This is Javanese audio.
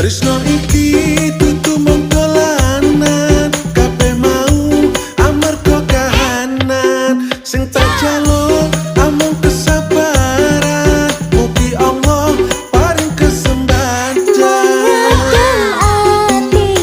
Trisno iki tutu mongkolanan Kape mau amarko kahanan. Sing tak